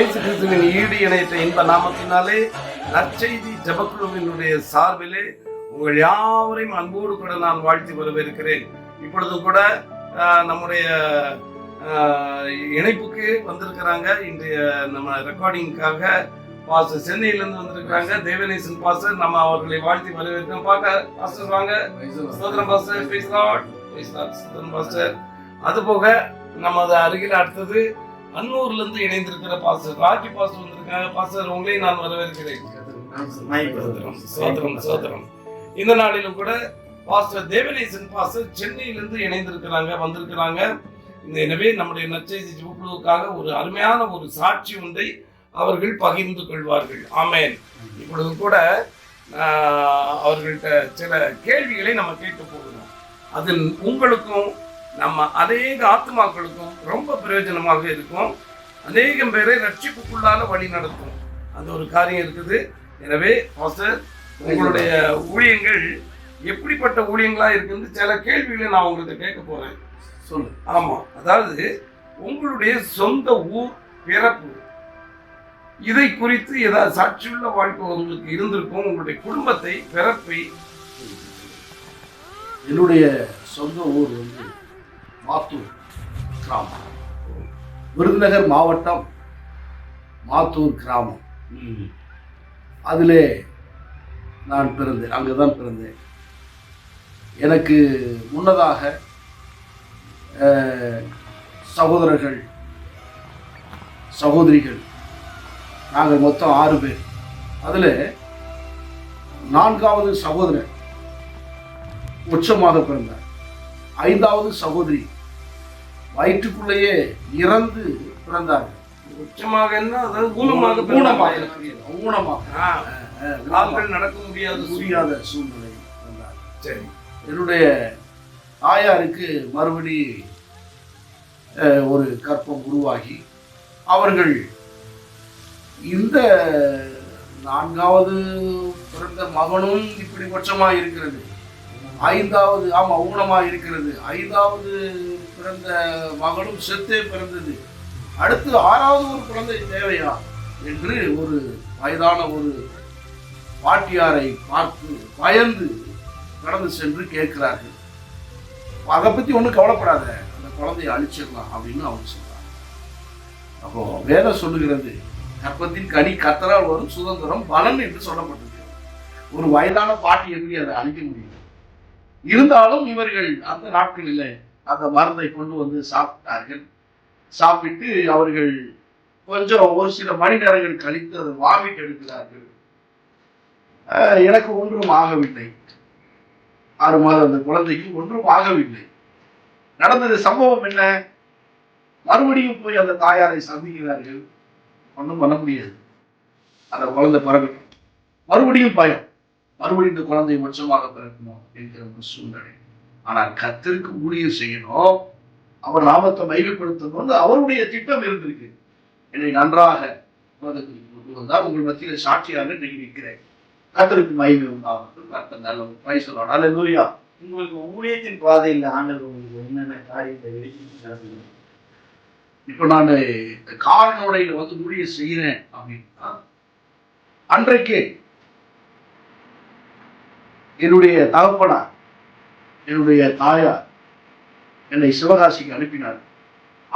இயேசு கிறிஸ்துவின் ஈடு இணையற்ற இன்ப நாமத்தினாலே நற்செய்தி ஜபக்குழுவினுடைய சார்பிலே உங்கள் யாவரையும் அன்போடு கூட நான் வாழ்த்தி வரவேற்கிறேன். இப்பொழுது கூட நம்முடைய இணைப்புக்கு வந்திருக்கிறாங்க. இன்றைய நம்ம ரெக்கார்டிங்காக பாச சென்னையிலிருந்து வந்திருக்கிறாங்க. தேவநேசன் பாஸ்டர் நம்ம அவர்களை வாழ்த்தி வரவேற்கிறோம். பார்க்க பாஸ்டர் வாங்க. சுதந்திரம் pastor praise lord praise pastor. அது போக நமது அருகில் அடுத்தது அன்னூர்ல இருந்து இணைந்திருக்கிற பாஸ்டர். ராஜி பாஸ்டர் வந்திருக்காங்க. பாஸ்டர் உங்களை நான் வரவேற்கிறேன். சோதரம் சோதரம் சோதரம் இந்த நாளிலும் கூட பாஸ்டர் தேவநேசன் பாஸ்டர் சென்னையிலிருந்து இணைந்திருக்கிறாங்க வந்திருக்கிறாங்க. இந்த எனவே நம்முடைய நற்செய்தி ஜிபுக்குழுவுக்காக ஒரு அருமையான ஒரு சாட்சி ஒன்றை அவர்கள் பகிர்ந்து கொள்வார்கள். ஆமேன். இப்பொழுது கூட அவர்கள்ட்ட சில கேள்விகளை நம்ம கேட்டு போகிறோம் அதில் உங்களுக்கும் நம்ம அநேக ஆத்மாக்களுக்கும் ரொம்ப பிரயோஜனமாக இருக்கும். அநேகம் பேரை ரட்சிப்புக்குள்ளால வழி நடத்தும். அந்த ஒரு காரியம் இருக்குது. எனவே பாஸ்டர் உங்களுடைய ஊழியங்கள் எப்படிப்பட்ட ஊழியங்களா இருக்குன்னு சில கேள்விகளை நான் உங்களுக்கு கேட்க போறேன். சொல்லு ஆமா. அதாவது உங்களுடைய சொந்த ஊர் பிறப்பு. இதை குறித்து ஏதாவது சாட்சியுள்ள வாழ்க்கை உங்களுக்கு இருந்திருக்கும். உங்களுடைய குடும்பத்தை பிறப்பை. என்னுடைய சொந்த ஊர் வந்து மாத்தூர் கிராமம். விருதுநகர் மாவட்டம் மாத்தூர் கிராமம். அதிலே நான் பிறந்தேன் அங்கே தான் பிறந்தேன். எனக்கு முன்னதாக சகோதரர்கள் சகோதரிகள் நாங்கள் மொத்தம் ஆறு பேர். அதில் நான்காவது சகோதரர் உச்சமாக பிறந்தார். ஐந்தாவது சகோதரி. வயிற்றுக்குள்ளேயே இறந்து பிறந்தார்கள் உச்சமாக என்ன அதாவது ஊனமாக ஊனமாக. ஊனமாக நடக்க முடியாத. முடியாத சூழ்நிலை சரி. என்னுடைய தாயாருக்கு மறுபடி ஒரு கற்பம் உருவாகி அவர்கள் இந்த நான்காவது பிறந்த மகனும் இப்படி பட்சமாக இருக்கிறது. ஐந்தாவது ஆமாம் ஊனமாக இருக்கிறது. ஐந்தாவது பிறந்த மகனும் செத்தே பிறந்தது. அடுத்து ஆறாவது ஒரு குழந்தை தேவையா என்று ஒரு வயதான ஒரு பாட்டியாரை பார்த்து பயந்து கடந்து சென்று கேட்கிறார்கள். அதை பற்றி ஒன்றும் கவலைப்படாத. அந்த குழந்தையை அழிச்சிடலாம் அப்படின்னு அவங்க சொல்கிறார் அப்போ வேதம் சொல்லுகிறது கற்பத்தின் கனி கத்தரால் வரும் சுதந்திரம் பலன் என்று சொல்லப்பட்டிருக்கு. ஒரு வயதான பாட்டி எப்படி அதை அழிக்க முடியும்? இருந்தாலும் இவர்கள் அந்த நாட்களில் அந்த மருந்தை கொண்டு வந்து சாப்பிட்டார்கள். சாப்பிட்டு அவர்கள் கொஞ்சம் ஒரு சில மணி நேரங்கள் கழித்து அதை வாமிட் எடுக்கிறார்கள். எனக்கு ஒன்றும் ஆகவில்லை. ஆறு மாதம் அந்த குழந்தைக்கு ஒன்றும் ஆகவில்லை. நடந்தது சம்பவம் என்ன? மறுபடியும் போய் அந்த தாயாரை சந்திக்கிறார்கள். ஒன்றும் பண்ண முடியாது. அந்த குழந்தை பிறக்கணும் மறுபடியும் பயம். மறுபடியும் இந்த குழந்தை மோட்சமாக பிறக்கணும் என்கிற ஒரு சூழ்நிலை. ஆனால் கத்திற்கு ஊழியர் செய்யணும். அவர் நாமத்தை மையப்படுத்தணும். அவருடைய திட்டம் இருந்திருக்கு. என்னை நன்றாக கொண்டு வந்தால் உங்கள் மத்தியில் சாட்சியாக இன்னைக்கு நிற்கிறேன். கத்தருக்கு மயிமை உண்டாகட்டும் கர்த்தர் நல்ல பைசலோட உங்களுக்கு ஊழியத்தின் பாதையில் ஆண்டவர் உங்களுக்கு என்னென்ன காரியத்தை வெளிப்படுத்தினார் இப்போ நான் காரனோடையில் வந்து ஊழியர் செய்கிறேன் அப்படின்னா அன்றைக்கே என்னுடைய தகப்பனா என்னுடைய தாயார் என்னை சிவகாசிக்கு அனுப்பினார்.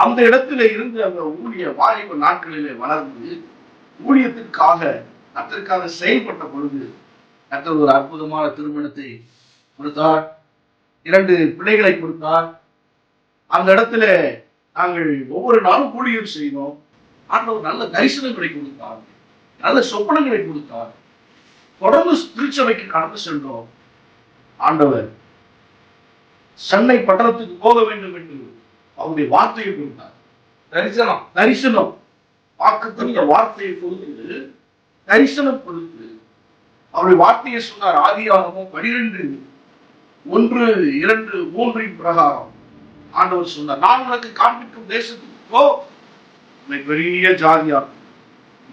அந்த இடத்துல இருந்து அந்த ஊழிய வாலிப நாட்களிலே வளர்ந்து ஊழியத்திற்காக கத்திற்காக செயல்பட்ட பொழுது கத்தர் ஒரு அற்புதமான திருமணத்தை கொடுத்தார். இரண்டு பிள்ளைகளை கொடுத்தார். அந்த இடத்துல நாங்கள் ஒவ்வொரு நாளும் ஊழியம் செய்தோம். ஆண்டவர் நல்ல தரிசனங்களை கொடுத்தார். நல்ல சொப்பனங்களை கொடுத்தார். தொடர்ந்து திருச்சபைக்கு கடந்து சென்றோம். ஆண்டவர் சென்னை பட்டணத்துக்கு போக வேண்டும் என்று அவருடைய வார்த்தையை கொடுத்தார். தரிசனம். தரிசனம். வாக்குத்தத்த வார்த்தையை கொடுத்து தரிசனம் கொடுத்து அவருடைய வார்த்தையை சொன்னார் ஆதியாகமும் பனிரெண்டு ஒன்று இரண்டு மூன்றின் பிரகாரம். ஆண்டவர் சொன்னார் நான் உனக்கு காண்பிக்கும் தேசத்துக்கு போ. பெரிய ஜாதியா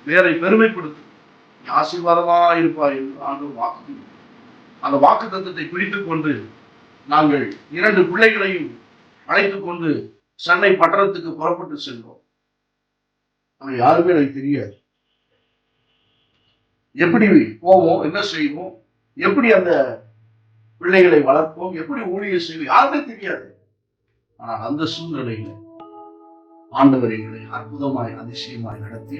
வேரை பெருமைப்படுத்து நீ இருப்பார் என்று வாக்கு அந்த வாக்கு தத்தத்தை பிடித்துக் கொண்டு நாங்கள் இரண்டு பிள்ளைகளையும் அழைத்துக் கொண்டு சென்னை பட்டணத்துக்கு புறப்பட்டு சென்றோம். ஆனால் யாருமே எனக்கு தெரியாது. எப்படி போவோம் என்ன செய்வோம் எப்படி அந்த பிள்ளைகளை வளர்ப்போம் எப்படி ஊழியர் செய்வோம் யாருமே தெரியாது. ஆனால் அந்த சூழ்நிலையில ஆண்டவர் எங்களை அற்புதமாய் அதிசயமாய் நடத்தி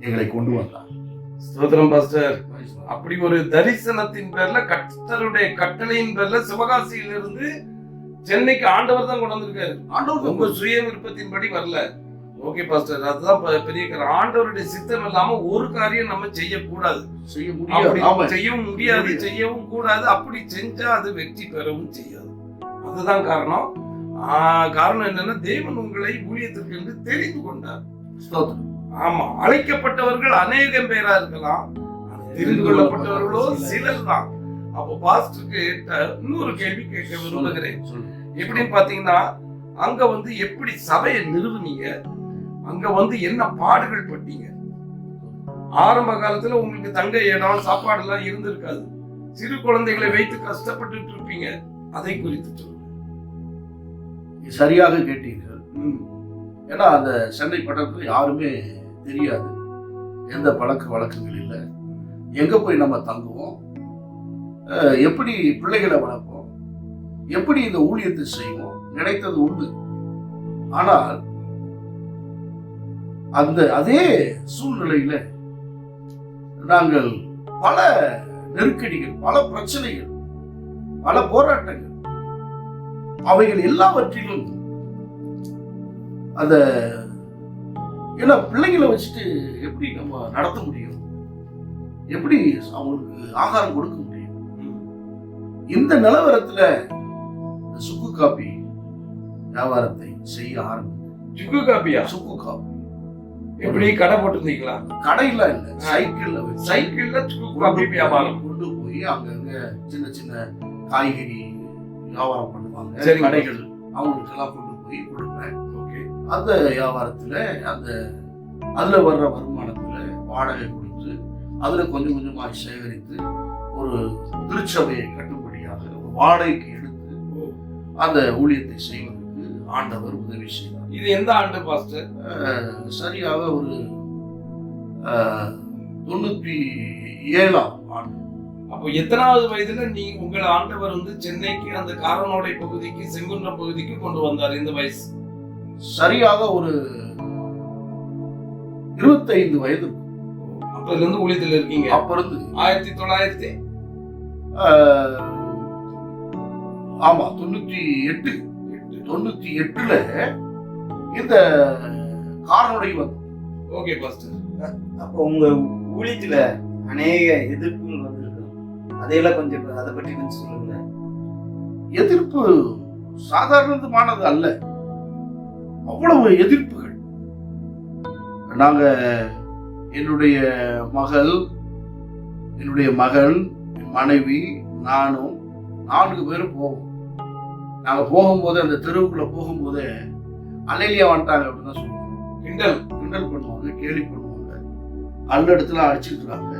எங்களை கொண்டு வந்தார். ஸ்தோத்திரம் பாஸ்டர் அப்படி ஒரு தரிசனத்தின் பேர்ல கர்த்தருடைய கட்டளையின் பேர்ல சிவகாசியில இருந்து சென்னைக்கு ஆண்டவர் தான் கொண்டு வந்திருக்காரு. ஆண்டவர் உங்க சுய விருப்பத்தின்படி வரல. ஓகே பாஸ்டர் அதுதான் பெரிய காரணம். ஆண்டவருடைய சித்தம் இல்லாம ஒரு காரியம் நம்ம செய்யக்கூடாது. செய்ய முடியாது. செய்யவும் முடியாது. செய்யவும் கூடாது. அப்படி செஞ்சா அது வெற்றி பெறவும் செய்யாது. அதுதான் காரணம். ஆஹ் காரணம் என்னன்னா தேவன் உங்களை ஊழியத்திற்கு என்று தெரிந்து கொண்டார். ஸ்தோத்திரம். ஆமா அழைக்கப்பட்டவர்கள் அநேகம் பேரா இருக்கலாம் தெரிந்து கொள்ளப்பட்டவர்களோ சிலர் தான் அப்போ பாஸ்டருக்கு இன்னொரு கேள்வி கேட்க விரும்புகிறேன். எப்படின்னு பாத்தீங்கன்னா அங்க வந்து எப்படி சபையை நிறுவுனீங்க? அங்க வந்து என்ன பாடுகள் பட்டீங்க? ஆரம்ப காலத்துல உங்களுக்கு தங்க இடம் சாப்பாடு எல்லாம் இருந்திருக்காது. சிறு குழந்தைகளை வைத்து கஷ்டப்பட்டுட்டு இருப்பீங்க. அதை குறித்து சரியாக கேட்டீர்கள். ஏன்னா அந்த சென்னை பட்டணத்துல யாருமே தெரியாது. எந்த பழக்க வழக்கங்கள் இல்லை. எங்கே போய் நம்ம தங்குவோம்? எப்படி பிள்ளைகளை வளர்ப்போம்? எப்படி இந்த ஊழியத்தை செய்வோம்? நினைத்தது உண்டு. ஆனால் அந்த அதே சூழ்நிலையில நாங்கள் பல நெருக்கடிகள் பல பிரச்சனைகள் பல போராட்டங்கள் அவைகள் எல்லாவற்றிலும் அந்த ஏன்னா பிள்ளைங்களை வச்சுட்டு எப்படி நம்ம நடத்த முடியும்? எப்படி அவங்களுக்கு ஆகாரம் கொடுக்க முடியும்? இந்த நிலவரத்துல சுக்கு காப்பி வியாபாரத்தை செய்ய ஆரம்பித்தேன். சுக்கு காப்பியா? சுக்கு காப்பி. எப்படி? கடை போட்டிருந்தீங்களா? கடையில இல்ல சைக்கிள்ல சைக்கிள்ல சுக்கு காப்பி வியாபாரம். கொண்டு போய் அங்கங்க சின்ன சின்ன காய்கறி வியாபாரம் பண்ணுவாங்க. கடைகள் அவங்களுக்கு எல்லாம் கொண்டு போய் கொடுப்பேன். அந்த வியாபாரத்துல அந்த அதுல வர்ற வருமானத்துல வாடகை கொடுத்து அதுல கொஞ்சம் கொஞ்சமா சேகரித்து ஒரு திருச்சபையை கட்டும்படியாக ஒரு வாடகைக்கு எடுத்து அந்த ஊழியத்தை செய்வதற்கு ஆண்டவர் உதவி செய்தார். இது எந்த ஆண்டு பாஸ்டர்? சரியாக ஒரு தொண்ணூத்தி ஏழாம் ஆண்டு. அப்போ எத்தனாவது வயதுல நீங்க உங்களை ஆண்டவர் வந்து சென்னைக்கு அந்த காரனோடை பகுதிக்கு செங்குன்றம் பகுதிக்கு கொண்டு வந்தார் இந்த வயசு? சரியாக ஒரு இருபத்தைந்து வயது. அப்பதுல இருந்து ஊழியத்துல இருக்கீங்க. அப்ப இருந்து ஆயிரத்தி தொள்ளாயிரத்தி? ஆமா தொண்ணூத்தி எட்டு. தொண்ணூத்தி எட்டுல இந்த காரனுடைய வந்து ஓகே பாஸ்டர். அப்போ உங்க ஊழியத்துல அநேக எதிர்ப்புகள் வந்திருக்கும். அதையெல்லாம் கொஞ்சம் அதை பற்றி கொஞ்சம் சொல்லுங்க எதிர்ப்பு சாதாரணமானது அல்ல. அவ்வளவு எதிர்ப்புகள். நாங்க என்னுடைய மகள் என்னுடைய மகன் மனைவி நானும் நான்கு பேரும் போவோம். நாங்க போகும்போது அந்த தெருவுக்குள்ள போகும்போதே அலையிலியா வந்துட்டாங்க அப்படின்னு தான் சொல்லுவாங்க. கிண்டல் கிண்டல் பண்ணுவாங்க கேலி பண்ணுவாங்க. அல்ல இடத்துல அடிச்சுட்டு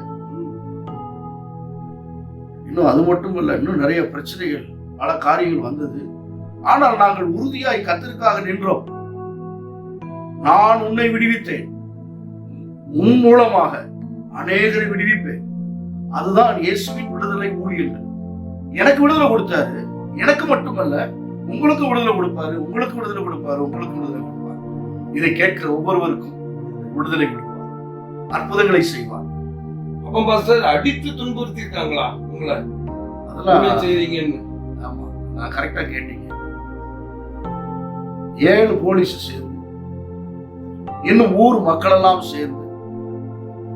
இன்னும் அது மட்டும் இல்லை இன்னும் நிறைய பிரச்சனைகள் பல காரியங்கள் வந்தது. ஆனால் நாங்கள் உறுதியாய் கத்திற்காக நின்றோம். நான் உன்னை விடுவித்தேன். உன் மூலமாக அநேகரை விடுவிப்பேன். அதுதான் இயேசுவின் விடுதலை ஊழியர்கள். எனக்கு விடுதலை கொடுத்தாரு. எனக்கு மட்டுமல்ல உங்களுக்கு விடுதலை கொடுப்பாரு உங்களுக்கு விடுதலை கொடுப்பாரு உங்களுக்கு விடுதலை கொடுப்பாரு. இதை கேட்கிற ஒவ்வொருவருக்கும் விடுதலை கொடுப்பார். அற்புதங்களை செய்வார். அப்ப பாஸ்டர் அடித்து துன்புறுத்தி இருக்காங்களா உங்களை? அதெல்லாம் செய்றீங்கன்னு? ஆமா நான் கரெக்டா கேட்டீங்க. ஏழு போலீஸ் சேர்ந்து இன்னும் ஊர் மக்களெல்லாம் சேர்ந்து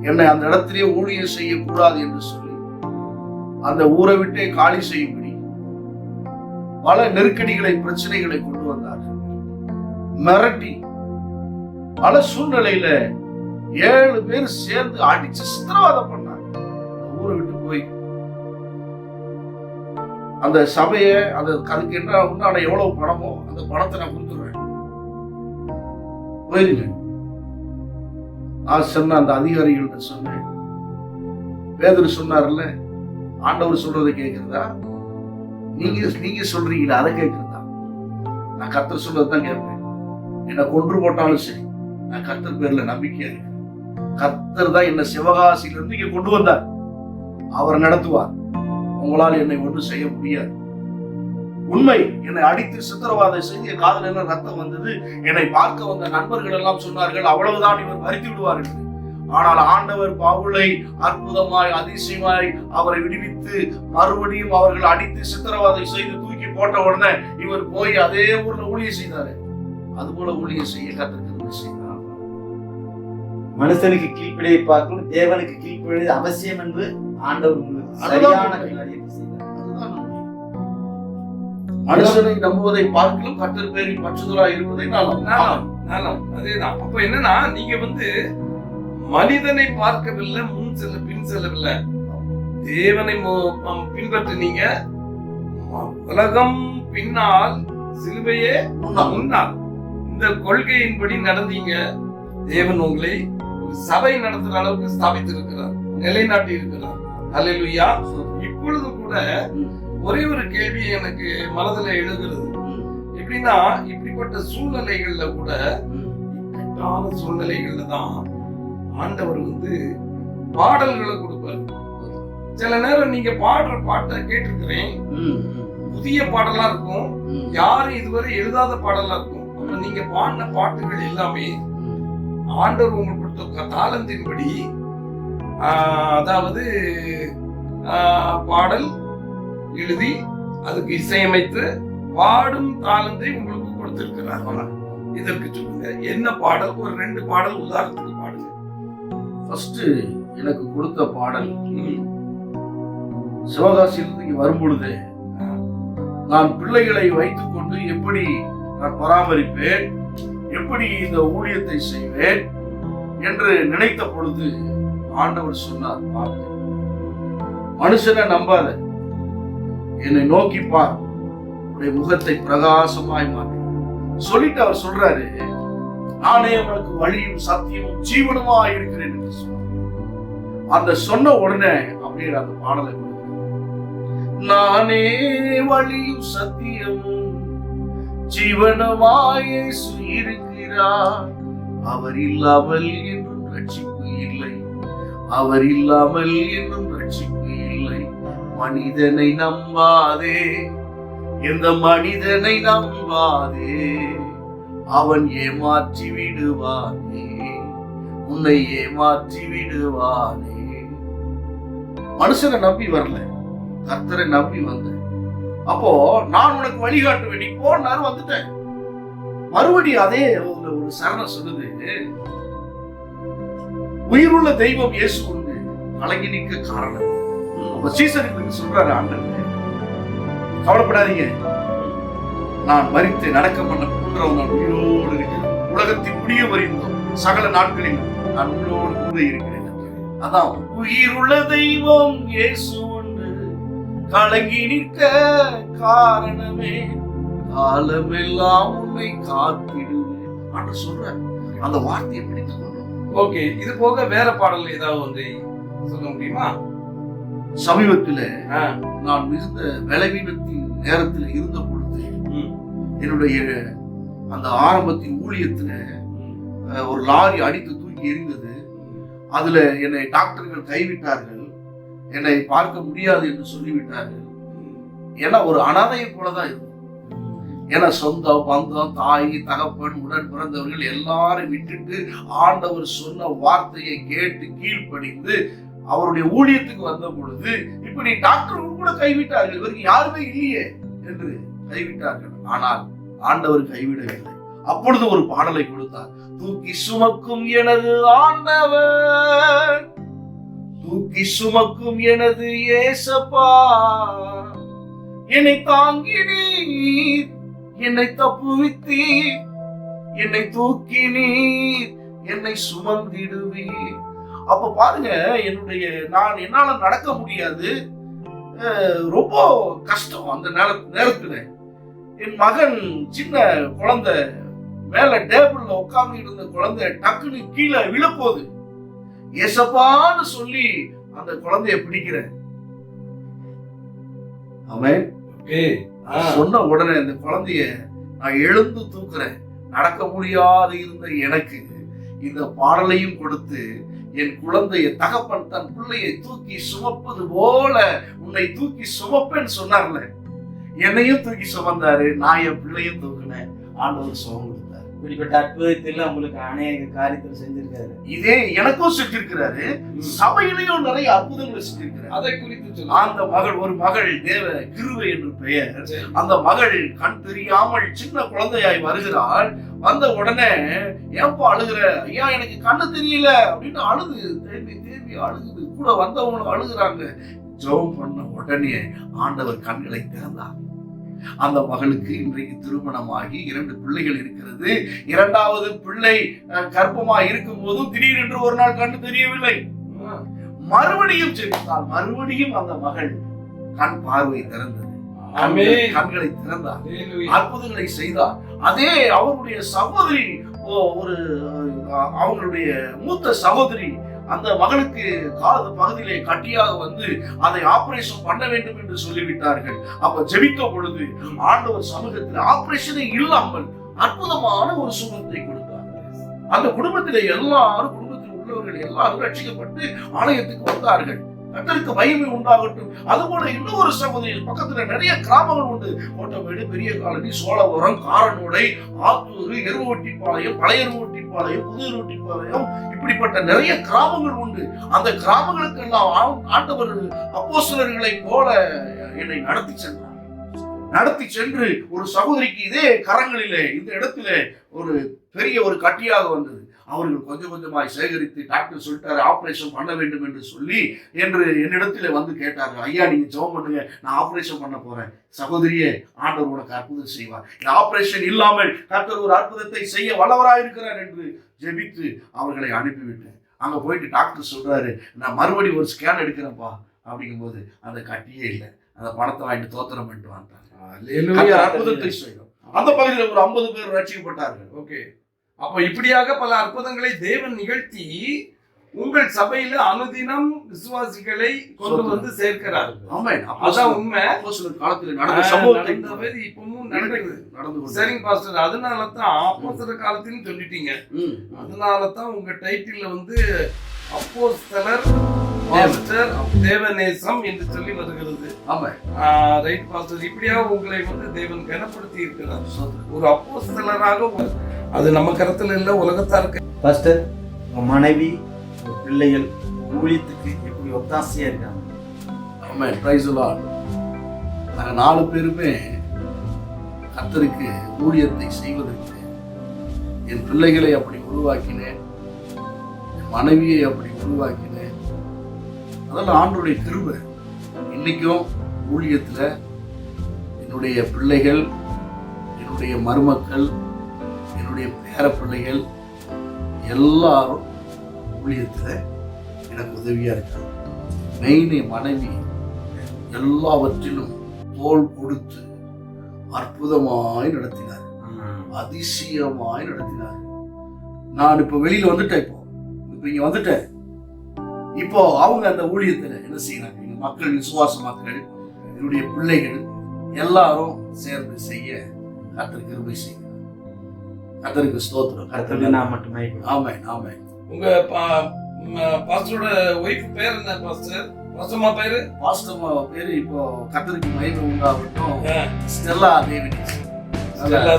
என்னை அந்த இடத்திலே ஊழியம் செய்யக்கூடாது என்று சொல்லி அந்த ஊரை விட்டே காலி செய்யும்படி பல நெருக்கடிகளை பிரச்சனைகளை கொண்டு வந்தார்கள். மிரட்டி பல சூழ்நிலையில ஏழு பேர் சேர்ந்து அடிச்சு சித்திரவாதம் பண்ணாங்க. அந்த ஊரை விட்டு போய் அந்த சபைய அந்த அதுக்கு என்ன உண்டான எவ்வளவு பணமோ அந்த பணத்தை நான் கொடுத்துருவேன் போயிருங்க நான் சொன்ன அந்த அதிகாரிகள்ட்ட சொன்னேன். பேதர் சொன்னார்ல ஆண்டவர் சொல்றதை கேட்கிறதா? நீங்க நீங்க சொல்றீங்களா அதை கேட்கிறதா? நான் கத்தர் சொல்றதுதான் கேட்பேன். என்னை கொன்று போட்டாலும் சரி நான் கத்தர் பேர்ல நம்பிக்கையா இருக்கேன் கத்தர் தான் என்ன சிவகாசியிலிருந்து இங்க கொண்டு வந்தார். அவர் நடத்துவார். உங்களால் என்னை ஒன்றும் செய்ய முடியாது. உண்மை. என்னை அடித்து சித்திரவாதை செய்ய காதல் என்ன ரத்தம் வந்தது. என்னை பார்க்க வந்த நண்பர்கள் எல்லாம் சொன்னார்கள் அவ்வளவுதான் இவர் மறித்து விடுவார் என்று. ஆனால் ஆண்டவர் பவுலை அற்புதமாய் அதிசயமாய் அவரை விடுவித்து மறுபடியும் அவர்கள் அடித்து சித்திரவாதை செய்து தூக்கி போட்ட உடனே இவர் போய் அதே ஊர்ல ஊழியம் செய்தாரு. அது போல ஊழியம் செய்ய கத்திருக்கிறது செய்தார். மனுஷனுக்கு கீழ்ப்படியை பார்க்கணும் தேவனுக்கு கீழ்ப்படிவது அவசியம் என்று ஆண்டவர் சரியான மனுஷனை நம்புவதை பார்க்கலும் கத்தர் பேரில் பற்றுதலா இருப்பதை நான். நலம் அதேதான். அப்ப என்னன்னா நீங்க வந்து மனிதனை பார்க்கவில்லை முன் செல்ல பின் செல்லவில்லை. தேவனை பின்பற்றினீங்க. உலகம் பின்னால் சிலுவையே. முன்னால். இந்த கொள்கையின்படி நடந்தீங்க. தேவன் உங்களை ஒரு சபை நடத்துற அளவுக்கு ஸ்தாபித்து இருக்கிறார் நிலைநாட்டி இருக்கிறார் அல்லேலூயா இப்பொழுது கூட. ஒரே ஒரு கேள்வி எனக்கு மனதுல எழுகிறது. எப்படின்னா இப்படிப்பட்ட சூழ்நிலைகள்ல கூட. இக்கட்டான சூழ்நிலைகள்ல தான் ஆண்டவர் வந்து பாடல்களை கொடுப்பார் சில நேரம் நீங்க பாடுற பாட்டை கேட்டிருக்கிறேன். புதிய பாடலா இருக்கும். யாரும் இதுவரை எழுதாத பாடலா இருக்கும் அப்ப நீங்க பாடின பாட்டுகள் எல்லாமே. ஆண்டவர் உங்களுக்கு கொடுத்த தாளந்தின்படி ஆஹ், அதாவது பாடல் எழுதி அதுக்கு இசையமைத்து பாடும் தாளந்தை உங்களுக்கு கொடுத்திருக்கிறார். இதற்கு சொல்லுங்க என்ன பாடல்? ஒரு ரெண்டு பாடல் உதாரணத்துக்கு பாடுங்க. ஃபர்ஸ்ட் எனக்கு கொடுத்த பாடல். சிவகாசியிலிருந்து இங்க வரும் பொழுது நான் பிள்ளைகளை வைத்துக் கொண்டு எப்படி நான் பராமரிப்பேன் எப்படி இந்த ஊழியத்தை செய்வேன் என்று நினைத்த பொழுது ஆண்டவர் சொன்னார் மனுஷனை நம்பாத என்னை நோக்கி பார் உடைய முகத்தை பிரகாசமாய் மாற்று. சொல்லிட்டு அவர் சொல்றாரு நானே உனக்கு வழியும் சத்தியமும் ஜீவனமா இருக்கிறேன் என்று சொன்னார். அந்த சொன்ன உடனே அப்படியே அந்த பாடலை நானே வழியும் சத்தியமும் ஜீவனமாய் இருக்கிறார். அவர் இல்லாமல் என்னும் ரட்சிப்பு இல்லை. அவர் இல்லாமல் என்னும் மனிதனை நம்பாதே. இந்த மனிதனை நம்பாதே. அவன் ஏமாற்றி விடுவானே. உன்னை ஏமாற்றி விடுவானே. மனுஷனை நம்பி வரல. கர்த்தரை நம்பி வந்தேன் அப்போ நான் உனக்கு வழிகாட்டுவேன். நீ போனாரு வந்துட்டேன். மறுபடியும் அதே ஒரு ஒரு சரணம் சொல்லுது. உயிருள்ள தெய்வம் இயேசு உண்டு கலங்கி நிற்க காரணம். சீசனுக்கு சொல்றாரு ஆண்டவர். கவலைப்படாதீங்க. நான் மறித்து நடக்க பண்ண போன்றவன் நான் உயிரோடு இருக்கிறேன். உலகத்தின் முடிய வரைந்தோம் சகல நாட்களில் நான் உங்களோடு கூட இருக்கிறேன். அதான் உயிருள்ள தெய்வம் இயேசு ஒன்று கலங்கி நிற்க காரணமே. காலமெல்லாம் உன்னை காத்திடுவேன். அன்று சொல்ற அந்த வார்த்தையை பிடித்து கொள்ளும் ஓகே இது போக வேற பாடல் ஏதாவது ஒன்றை சொல்ல முடியுமா? சமீபத்துல நான் மிகுந்த பலவீனத்தின் நேரத்தில் இருந்த பொழுது என்னுடைய அந்த ஆரம்பத்தின் ஊழியத்துல ஒரு லாரி அடித்து தூக்கி எறிந்தது. அதுல என்னை டாக்டர்கள் கைவிட்டார்கள். என்னை பார்க்க முடியாது என்று சொல்லிவிட்டார்கள். ஏன்னா ஒரு அனாதையை போலதான் இருக்கும் ஏன்னா சொந்தம் பந்தம் தாய் தகப்பன் உடன் பிறந்தவர்கள் எல்லாரும் விட்டுட்டு ஆண்டவர் சொன்ன வார்த்தையை கேட்டு கீழ்ப்படிந்து அவருடைய ஊழியத்துக்கு வந்த பொழுது இப்ப நீ டாக்டர்கள் கூட கைவிட்டார்கள். இவருக்கு யாருமே இல்லையே என்று கைவிட்டார்கள். ஆனால் ஆண்டவர் கைவிடவில்லை. அப்பொழுது ஒரு பாடலை கொடுத்தார். தூக்கி சுமக்கும் எனது ஆண்டவர் தூக்கி சுமக்கும் எனது ஏசப்பா என்னை தாங்கி நீர் என்னை தப்புவித்தீர் என்னை தூக்கி நீர் என்னை சுமந்திடுவீர். அப்ப பாருங்க என்னுடைய நான் என்னால நடக்க முடியாது. ரொம்ப கஷ்டம் அந்த நேர நேரத்துல. என் மகன் சின்ன குழந்தை மேல டேபிள்ல உட்கார்ந்து இருந்த குழந்தை டக்குன்னு கீழே விழப்போகுது ஏசப்பான்னு சொல்லி அந்த குழந்தைய பிடிக்கிறேன். அவன் சொன்ன உடனே அந்த குழந்தைய நான் எழுந்து தூக்குறேன். நடக்க முடியாது இருந்த எனக்கு இந்த பாடலையும் கொடுத்து என் குழந்தைய தகப்பன் தன் பிள்ளையை தூக்கி சுமப்பது போல உன்னை தூக்கி சுமப்பேன்னு சொன்னார்ல. என்னையும் தூக்கி சுமந்தாரு நான் என் பிள்ளையும் தூக்குனேன். ஆண்டவர் சுகம் கொடுத்தாரு. இப்படிப்பட்ட அற்புதத்தில் உங்களுக்கு அநேக காரியத்தில் செஞ்சிருக்காரு. இதே எனக்கும் செஞ்சிருக்கிறாரு சபையிலையும் நிறைய அற்புதங்களை செஞ்சிருக்கிறாரு. அதை குறித்து அந்த மகள் ஒரு மகள் தேவ கிருவை என்று பெயர். அந்த மகள் கண் தெரியாமல் சின்ன குழந்தையாய் வருகிறாள். வந்த உடனே ஏன்பா அழுகுற? ஐயா எனக்கு கண்ணு தெரியல. அப்படின்னு அழுது தேம்பி தேம்பி அழுகுது. கூட வந்தவங்களும் அழுகுறாங்க. ஜெபம் பண்ண உடனே ஆண்டவர் கண்களை திறந்தார். அந்த மகளுக்கு இன்றைக்கு திருமணமாகி இரண்டு பிள்ளைகள் இருக்கிறது. இரண்டாவது பிள்ளை கர்ப்பமா இருக்கும் போதும் திடீரென்று ஒரு நாள் கண்ணு தெரியவில்லை. மறுபடியும் ஜெபித்தால் மறுபடியும் அந்த மகள் கண் பார்வை திறந்தது. கண்கள்- திறந்தார். அற்புதங்களை செய்தார். அதே அவருடைய சகோதரி ஒரு அவங்களுடைய மூத்த சகோதரி அந்த மகளுக்கு காது பகுதியிலே கட்டியாக வந்து அதை ஆபரேஷன் பண்ண வேண்டும் என்று சொல்லிவிட்டார்கள். அப்ப ஜெபித்த பொழுது ஆண்டவர் சமூகத்தில் ஆபரேஷனே இல்லாமல் அற்புதமான ஒரு சுகத்தை கொடுத்தார். அந்த குடும்பத்திலே எல்லாரும் குடும்பத்தில் உள்ளவர்கள் எல்லாரும் ரட்சிக்கப்பட்டு ஆலயத்துக்கு வந்தார்கள். கத்தருக்கு மகிமை உண்டாகட்டும். அதுபோல இன்னொரு சகோதரி பக்கத்துல நிறைய கிராமங்கள் உண்டு. கோட்டமேடு பெரிய காலனி சோழபுரம் காரனோடை ஆத்தூர் எருவொட்டிப்பாளையம் பழைய எருவொட்டிப்பாளையம் புது எருவொட்டிப்பாளையம் இப்படிப்பட்ட நிறைய கிராமங்கள் உண்டு. அந்த கிராமங்களுக்கு எல்லாம் ஆண்டவர் அப்போஸ்தலர்களை போல என்னை நடத்தி சென்றார். நடத்தி சென்று ஒரு சகோதரிக்கு இதே கரங்களிலே இந்த இடத்துல ஒரு பெரிய ஒரு கட்டியாக வந்தது. அவர்கள் கொஞ்சம் கொஞ்சமாய் சேகரித்து டாக்டர் சொல்லிட்டாரு ஆபரேஷன் பண்ண வேண்டும் என்று சொல்லி என்று என்னிடத்திலே வந்து கேட்டார்கள். ஐயா நீங்க ஜெபம் பண்ணுங்க நான் ஆபரேஷன் பண்ண போறேன். சகோதரியே ஆண்டவர் உனக்கு அற்புதம் செய்வார். இந்த ஆபரேஷன் இல்லாமல் கர்த்தர் ஒரு அற்புதத்தை செய்ய வல்லவராய் இருக்கிறார் என்று ஜெபித்து அவர்களை அனுப்பிவிட்டேன். அங்க போயிட்டு டாக்டர் சொல்றாரு நான் மறுபடி ஒரு ஸ்கேன் எடுக்கிறேன்ப்பா அப்படிங்கும்போது அந்த கட்டியே இல்லை. அந்த பணத்தை வாங்கிட்டு தோத்திரம் பண்ணிட்டு வந்துட்டாங்க. அற்புதத்தை செய்யும் அந்த பகுதியில் ஒரு ஐம்பது பேர் ரட்சிக்கப்பட்டார்கள். ஓகே அப்போ இப்படியாக பல அற்புதங்களை தேவன் நிகழ்த்தி உங்கள் சபையில அனுதினம் விசுவாசிகளை கொண்டு வந்து சேர்க்கிறார்கள் ஆமென் அதான் உண்மை. காலத்தில் நடந்த சம்பவத்தை நடந்தது இப்பவும் நடக்குது. நடந்து சரிங்க பாஸ்டர். அதனால தான் அப்போஸ்தலர் காலத்திலும் சொல்லிட்டீங்க. ம். அதனால தான் உங்க டைட்டில்ல வந்து அப்போஸ்தலர் பாஸ்டர் தேவநேசம் என்று சொல்லி வருகிறது. Amen right pastor. இப்படியா உங்களை வந்து தேவன் கனப்படுத்தி இருக்கிறார். ஒரு அப்போஸ்தலராக அது நம்ம கருத்துல இல்ல உலகத்தாருக்கு பாஸ்டர் உங்க மனைவி பிள்ளைகள் ஊழியத்துக்கு எப்படி ஒத்தாசையா இருக்காங்க? ஆமென் பிரைஸ் லார்ட் நாங்க நாலு பேருமே கர்த்தருக்கு ஊழியத்தை செய்வதற்கு என் பிள்ளைகளை அப்படி உருவாக்கினேன் என் மனைவியை அப்படி உருவாக்கினேன். அதெல்லாம் ஆண்டுடைய கிருபை. இன்னைக்கும் ஊழியத்துல என்னுடைய பிள்ளைகள் என்னுடைய மருமக்கள் என்னுடைய பேர பிள்ளைகள் எல்லாரும் ஊழியத்துல எனக்கு உதவியா இருக்காங்க. மெயின் மனைவி எல்லாவற்றிலும் தோள் கொடுத்து அற்புதமாய் நடத்தினார். அதிசயமாய் நடத்தினார். நான் இப்ப வெளியில வந்துட்டேன் இப்போ. இப்ப இங்க வந்துட்டேன். இப்போ அவங்க அந்த ஊழியத்துல என்ன செய்யறாங்க எங்க மக்கள் விசுவாச மக்கள் என்னுடைய பிள்ளைகள் எல்லாரும் சேர்ந்து செய்ய கர்த்தர் கிருபை செய்கிறார் கர்த்தருக்கு ஸ்தோத்திரம். கர்த்தர் நான் மட்டுமே ஆமென் ஆமென். உங்க பாஸ்டரோட ஒய்ஃப் பேர் என்ன பாஸ்டர்? பாஸ்டர்மா பேரு? பாஸ்டர் பேரு இப்போ கர்த்தருக்கு மகிமை உண்டாகட்டும். ஸ்டெல்லா தேவினிஸ் ஸ்டெல்லா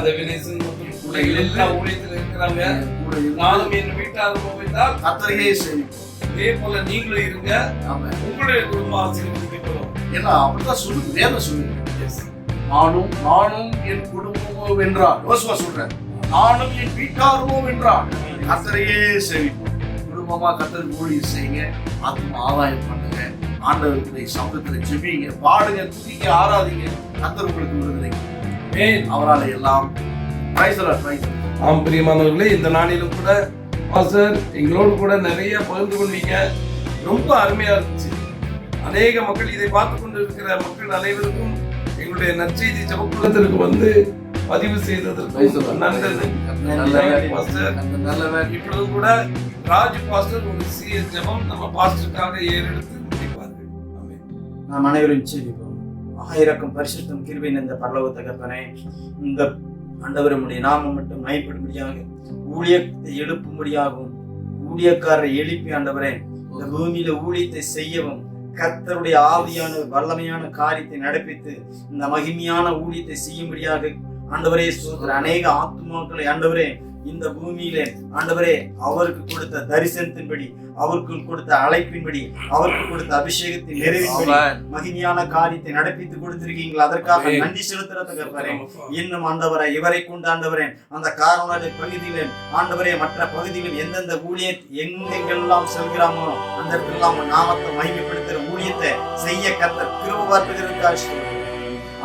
மற்றும் பிள்ளைகள் எல்லாம் ஊழியத்துல இருக்கிறாங்க. கூட நானும் என் வீட்டார் போய்த்தால் கர்த்தரையே சேவிப்போம். இதே போல நீங்களும் இருங்க. ஆமென். உங்களுடைய குடும்பம் ஆசீர்வதிக்கப்படும் ஏன்னா அப்படிதான் சொல்லுது. வேதம் சொல்லுது. நானும் நானும் என் குடும்பமோ வென்றார் யோசுவா சொல்றேன் நானும் என் வீட்டாருமோ வென்றார் கத்தரையே சேவிப்போம். குடும்பமா கத்தருக்கு ஊழியம் செய்யுங்க ஆத்ம ஆதாயம் பண்ணுங்க. ஆண்டவருடைய சமூகத்துல ஜெபிங்க பாடுங்க துதிங்க ஆராதிங்க. கத்தர் உங்களுக்கு விடுதலை. அவரால் எல்லாம். ஆம் பிரியமானவர்களே இந்த நாளிலும் கூட பாஸ்டர் எங்களோடு கூட நிறைய பகிர்ந்து கொண்டீங்க. ரொம்ப அருமையா இருந்துச்சு. அநேக மக்கள் இதை பார்த்து கொண்டு இருக்கிற மக்கள் அனைவருக்கும் எங்களுடைய நற்செய்தி ஜபக்குள்ளத்திற்கு வந்து பதிவு செய்ததற்கு நன்றி. இப்பொழுது கூட ராஜ் பாஸ்டர் ஒரு சிறிய ஜெபம் நம்ம பாஸ்டருக்காக ஏறெடுத்து முடிப்பார்கள். நாம் அனைவரும் செய்திப்போம் ஆயிரக்கம் பரிசுத்தம் கிருபை இந்த பரலோக தகப்பனே இந்த ஆண்டவரமுடைய நாமம் மட்டும் மயப்படும்படியாக ஊழியத்தை எழுப்பும்படியாகவும் ஊழியக்காரரை எழுப்பி ஆண்டவரே இந்த பூமியில ஊழியத்தை செய்யவும் கர்த்தருடைய ஆவியான வல்லமையான காரியத்தை நடப்பித்து இந்த மகிமையான ஊழியத்தை செய்யும்படியாக ஆண்டவரே சோதர அநேக ஆத்துமாக்களை ஆண்டவரே இந்த பூமியிலே ஆண்டவரே அவருக்கு கொடுத்த தரிசனத்தின்படி அவருக்கு கொடுத்த அழைப்பின்படி அவருக்கு கொடுத்த அபிஷேகத்தின் நிறைவின்படி மகிமையான காரியத்தை நடப்பித்து கொடுத்திருக்கீங்களா? அதற்காக. நன்றி செலுத்துறதுக்கு இன்னும் ஆண்டவரை இவரை கொண்டு ஆண்டவரே அந்த காரண பகுதியிலும் ஆண்டவரே மற்ற பகுதியிலும் எந்தெந்த ஊழிய எங்கெங்கெல்லாம் செல்கிறாமோ அந்த இடத்துலாம் நாமத்தை மகிமைப்படுத்துகிற ஊழியத்தை செய்ய கத்த கிருபாற்றுகிறதுக்காக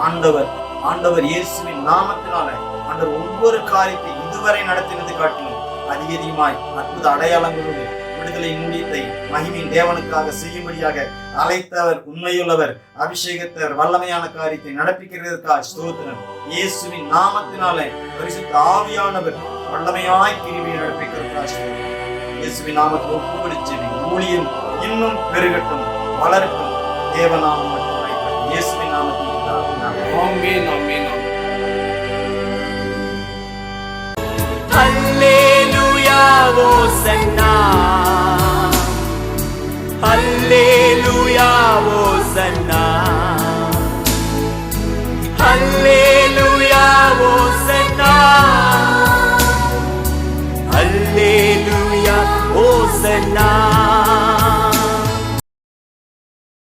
ஆண்டவர் ஆண்டவர் இயேசுவின் நாமத்தினால ஆண்டவர் ஒவ்வொரு காரியத்தை இதுவரை நடத்தினது காட்டிலும் அதிக அதிகமாய் அற்புத அடையாளங்களோடு விடுதலை முடியத்தை மகிமின் தேவனுக்காக செய்யும்படியாக அழைத்தவர் உண்மையுள்ளவர் அபிஷேகத்தவர் வல்லமையான காரியத்தை நடப்பிக்கிறதற்காக ஸ்தோத்திரம். இயேசுவின் நாமத்தினாலே பரிசுத்த ஆவியானவர் வல்லமையாய் கிருமியை நடப்பிக்கிறதற்காக இயேசுவின் நாமத்தை ஒப்புப்பிடிச்சு ஊழியம் இன்னும் பெருகட்டும் வளரட்டும். தேவநாமம் மட்டும் இயேசுவின் நாமத்தில் ஆமென் ஆமென் ஆமென் Alleluia, Hosanna. Alleluia, Hosanna.